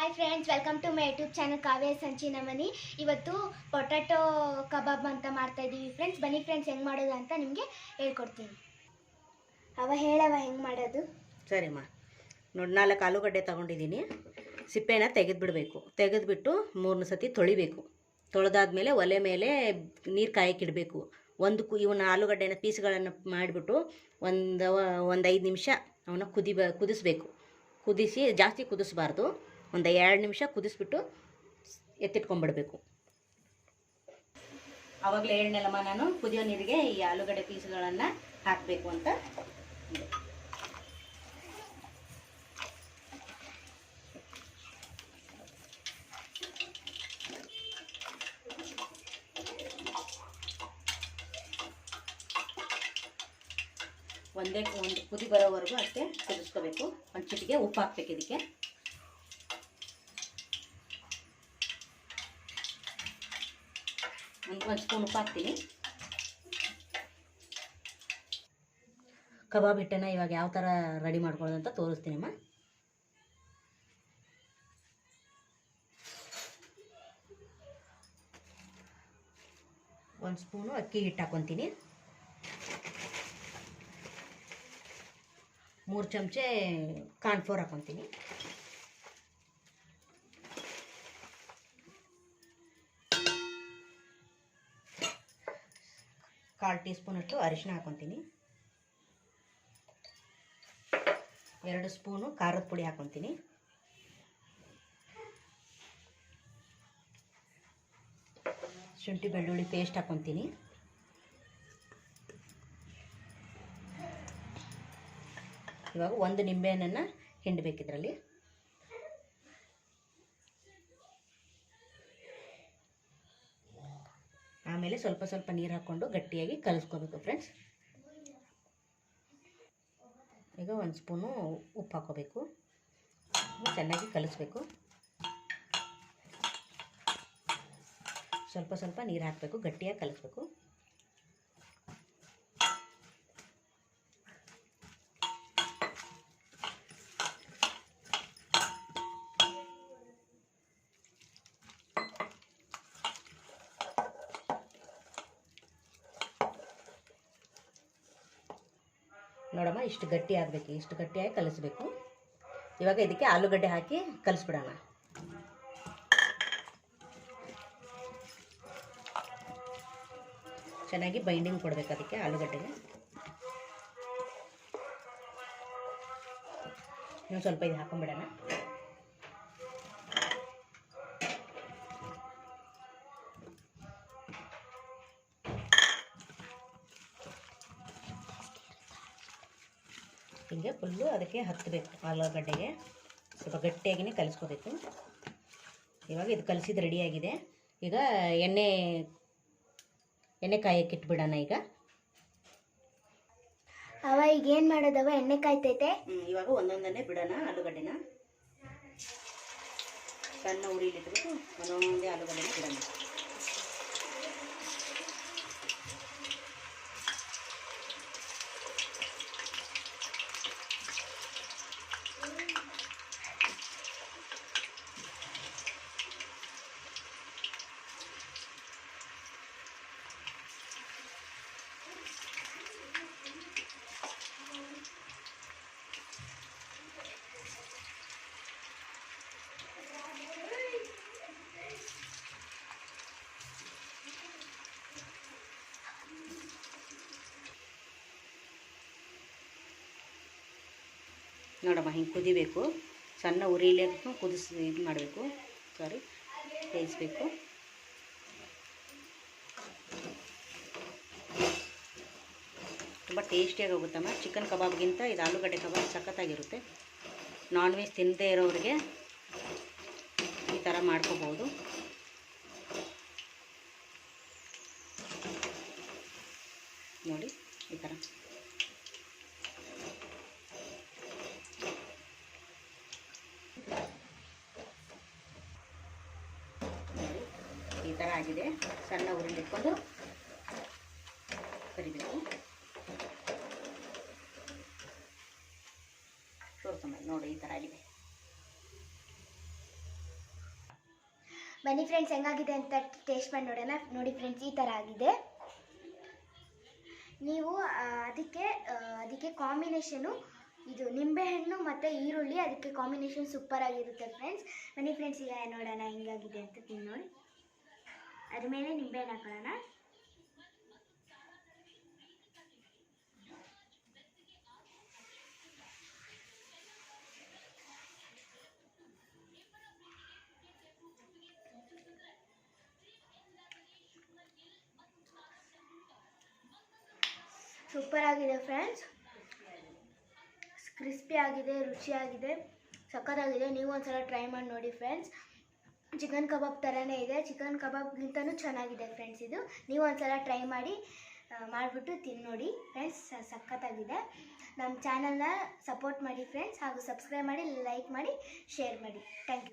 Hi friends welcome to my YouTube channel Kavya ಸಂಚಿನ ಮನಿ ಇವತ್ತು potato ಕಬಾಬ್ ಅಂತ ಮಾಡ್ತಾ ಇದ್ದೀವಿ ಫ್ರೆಂಡ್ಸ್ ಬನ್ನಿ ಫ್ರೆಂಡ್ಸ್ ಹೆಂಗೆ ಮಾಡೋದು ಅಂತ ನಿಮಗೆ ಹೇಳ್ಕೊಡ್ತೀನಿ. ಅವ ಹೇಳವ ಹೆಂಗೆ ಮಾಡೋದು? ಸರಿಮ್ಮ ನೋಡಿ, ನಾಲ್ಕು ಆಲೂಗಡ್ಡೆ ತೊಗೊಂಡಿದ್ದೀನಿ. ಸಿಪ್ಪೆನ ತೆಗೆದುಬಿಡಬೇಕು. ತೆಗೆದುಬಿಟ್ಟು ಮೂರನೇ ಸತಿ ತೊಳಿಬೇಕು. ತೊಳೆದಾದ್ಮೇಲೆ ಒಲೆ ಮೇಲೆ ನೀರು ಕಾಯಕ್ಕಿಡಬೇಕು. ಒಂದು ಕು ಇವನ್ನ ಆಲೂಗಡ್ಡೆನ ಪೀಸ್ಗಳನ್ನು ಮಾಡಿಬಿಟ್ಟು ಒಂದು ಒಂದು ಐದು ನಿಮಿಷ ಅವನ್ನ ಕುದಿ, ಕುದಿಸ್ಬೇಕು. ಕುದಿಸಿ ಜಾಸ್ತಿ ಕುದಿಸ್ಬಾರ್ದು. ಒಂದು ಎರಡು ನಿಮಿಷ ಕುದಿಸ್ಬಿಟ್ಟು ಎತ್ತಿಟ್ಕೊಂಡ್ಬಿಡ್ಬೇಕು. ಆವಾಗಲೇ ಹೇಳಿದ್ನಲ್ಲಮ್ಮ ನಾನು ಕುದಿಯೋ ನೀರಿಗೆ ಈ ಆಲೂಗಡ್ಡೆ ಪೀಸ್ಗಳನ್ನು ಹಾಕಬೇಕು ಅಂತ. ಒಂದೇ ಒಂದು ಕುದಿ ಬರೋವರೆಗೂ ಅಷ್ಟೇ ಕುದಿಸ್ಕೋಬೇಕು. ಒಂದು ಚಿಟಿಗೆ ಉಪ್ಪು ಹಾಕ್ಬೇಕು ಇದಕ್ಕೆ. ಒಂದು ಒಂದು ಸ್ಪೂನ್ ಉಪ್ಪು ಹಾಕ್ತೀನಿ ಕಬಾಬ್ ಹಿಟ್ಟನ್ನು ಇವಾಗ ಯಾವ ಥರ ರೆಡಿ ಮಾಡ್ಕೊಳ್ಳೋದು ಅಂತ ತೋರಿಸ್ತೀನಮ್ಮ. ಒಂದು ಸ್ಪೂನು ಅಕ್ಕಿ ಹಿಟ್ಟು ಹಾಕ್ಕೊತೀನಿ ಮೂರು ಚಮಚೆ ಕಾರ್ನ್ಫ್ಲೋರ್ ಹಾಕ್ಕೊತೀನಿ ಕಾಲು ಟೀ ಸ್ಪೂನಷ್ಟು ಅರಿಶಿನ ಹಾಕೊತೀನಿ. ಎರಡು ಸ್ಪೂನು ಖಾರದ ಪುಡಿ ಹಾಕೊತೀನಿ. ಶುಂಠಿ ಬೆಳ್ಳುಳ್ಳಿ ಪೇಸ್ಟ್ ಹಾಕೊತೀನಿ. ಇವಾಗ ಒಂದು ನಿಂಬೆಹಣ್ಣನ್ನು ಹಿಂಡಬೇಕು ಆಮೇಲೆ ಸ್ವಲ್ಪ ಸ್ವಲ್ಪ ನೀರು ಹಾಕ್ಕೊಂಡು ಗಟ್ಟಿಯಾಗಿ ಕಲಿಸ್ಕೋಬೇಕು ಫ್ರೆಂಡ್ಸ್ ಈಗ ಒಂದು ಸ್ಪೂನು ಉಪ್ಪು ಹಾಕೋಬೇಕು. ಚೆನ್ನಾಗಿ ಕಲಿಸ್ಬೇಕು. ಸ್ವಲ್ಪ ಸ್ವಲ್ಪ ನೀರು ಹಾಕಬೇಕು, ಗಟ್ಟಿಯಾಗಿ ಕಲಿಸ್ಬೇಕು. ನೋಡಮ್ಮ, ಇಷ್ಟು ಗಟ್ಟಿ ಆಗಬೇಕು, ಇಷ್ಟು ಗಟ್ಟಿಯಾಗಿ ಕಲಿಸ್ಬೇಕು. ಇವಾಗ ಇದಕ್ಕೆ ಆಲೂಗಡ್ಡೆ ಹಾಕಿ ಕಲಿಸ್ಬಿಡೋಣ. ಚೆನ್ನಾಗಿ ಬೈಂಡಿಂಗ್ ಕೊಡಬೇಕು ಅದಕ್ಕೆ ಆಲೂಗಡ್ಡೆಗೆ ಇನ್ನೊಂದು ಸ್ವಲ್ಪ ಇದು ಹಾಕೊಂಡ್ಬಿಡೋಣ ಹಿಂಗೆ ಫುಲ್ಲು ಅದಕ್ಕೆ ಹತ್ತಬೇಕು ಆಲೂಗಡ್ಡೆಗೆ. ಸ್ವಲ್ಪ ಗಟ್ಟಿಯಾಗಿಯೇ ಕಲಿಸ್ಕೋಬೇಕು. ಇವಾಗ ಇದು ಕಲಿಸಿದ್ರೆ ರೆಡಿಯಾಗಿದೆ ಈಗ ಎಣ್ಣೆ ಎಣ್ಣೆ ಕಾಯಕ್ಕೆ ಇಟ್ಬಿಡೋಣ ಈಗ. ಅವ ಈಗ ಏನು ಮಾಡೋದವ? ಎಣ್ಣೆ ಕಾಯ್ತೈತೆ? ಇವಾಗ ಒಂದೊಂದನ್ನೇ ಬಿಡೋಣ ಆಲೂಗಡ್ಡೆನ. ಸಣ್ಣ ಉರಿಲಿಟ್ಬಿಟ್ಟು ಒಂದೊಂದೇ ಆಲೂಗಡ್ಡೆನ ಬಿಡೋಣ. ನೋಡಮ್ಮ, ಹಿಂಗೆ ಕುದಿಬೇಕು. ಸಣ್ಣ ಉರಿಲೇ ಕುದಿಸಿ ಇದು ಮಾಡಬೇಕು. ಸಾರಿ ಬೇಯಿಸ್ಬೇಕು. ತುಂಬ ಟೇಸ್ಟಿಯಾಗಿ ಹೋಗುತ್ತಮ್ಮ. ಚಿಕನ್ ಕಬಾಬ್ಗಿಂತ ಇದು ಆಲೂಗಡ್ಡೆ ಕಬಾಬ್ ಸಖತ್ತಾಗಿರುತ್ತೆ. ನಾನ್ ವೆಜ್ ತಿನ್ನದೇ ಇರೋರಿಗೆ ಈ ಥರ ಮಾಡ್ಕೋಬೋದು ನೋಡಿ, ಈ ಥರ ನೋಡಿ ಈ ಥರ ಆಗಿದೆ ಸಣ್ಣ ಉರಿಲಿಟ್ಕೊಂಡು ಕರಿಬೇಕು. ತೋರಿಸಮ್ಮ ನೋಡಿ, ಈ ಥರ ಆಗಿದೆ. ಬನ್ನಿ ಫ್ರೆಂಡ್ಸ್ ಹೆಂಗಾಗಿದೆ ಅಂತ ಟೇಸ್ಟ್ ಮಾಡಿ ನೋಡೋಣ. ನೋಡಿ ಫ್ರೆಂಡ್ಸ್ ಈ ಥರ ಆಗಿದೆ. ನೀವು ಅದಕ್ಕೆ ಅದಕ್ಕೆ ಕಾಂಬಿನೇಷನು ಇದು ನಿಂಬೆಹಣ್ಣು ಮತ್ತು ಈರುಳ್ಳಿ, ಅದಕ್ಕೆ ಕಾಂಬಿನೇಷನ್ ಸೂಪರ್ ಆಗಿರುತ್ತೆ ಫ್ರೆಂಡ್ಸ್ ಬನ್ನಿ ಫ್ರೆಂಡ್ಸ್ ಈಗ ನೋಡೋಣ ಹೆಂಗಾಗಿದೆ ಅಂತ ತಿನ್ನೋಣ. ನೋಡಿ ಅದ್ರ ಮೇಲೆ ನಿಂಬೆಹಣ್ಣು ಹಾಕೊಳ್ಳೋಣ. ಸೂಪರ್ ಆಗಿದೆ ಫ್ರೆಂಡ್ಸ್ ಕ್ರಿಸ್ಪಿ ಆಗಿದೆ, ರುಚಿಯಾಗಿದೆ, ಸಖತ್ತಾಗಿದೆ. ನೀವು ಒಂದ್ಸಲ ಟ್ರೈ ಮಾಡಿ ನೋಡಿ ಫ್ರೆಂಡ್ಸ್ ಚಿಕನ್ ಕಬಾಬ್ ಥರನೇ ಇದೆ. ಚಿಕನ್ ಕಬಾಬ್ಗಿಂತನೂ ಚೆನ್ನಾಗಿದೆ ಫ್ರೆಂಡ್ಸ್ ಇದು. ನೀವು ಒಂದ್ಸಲ ಟ್ರೈ ಮಾಡಿ ಮಾಡಿಬಿಟ್ಟು ತಿನ್ನೋಡಿ ನೋಡಿ ಫ್ರೆಂಡ್ಸ್ ಸಖತ್ತಾಗಿದೆ. ನಮ್ಮ ಚಾನಲ್ನ ಸಪೋರ್ಟ್ ಮಾಡಿ ಫ್ರೆಂಡ್ಸ್ ಹಾಗೂ ಸಬ್ಸ್ಕ್ರೈಬ್ ಮಾಡಿ ಲೈಕ್ ಮಾಡಿ ಶೇರ್ ಮಾಡಿ. Thank you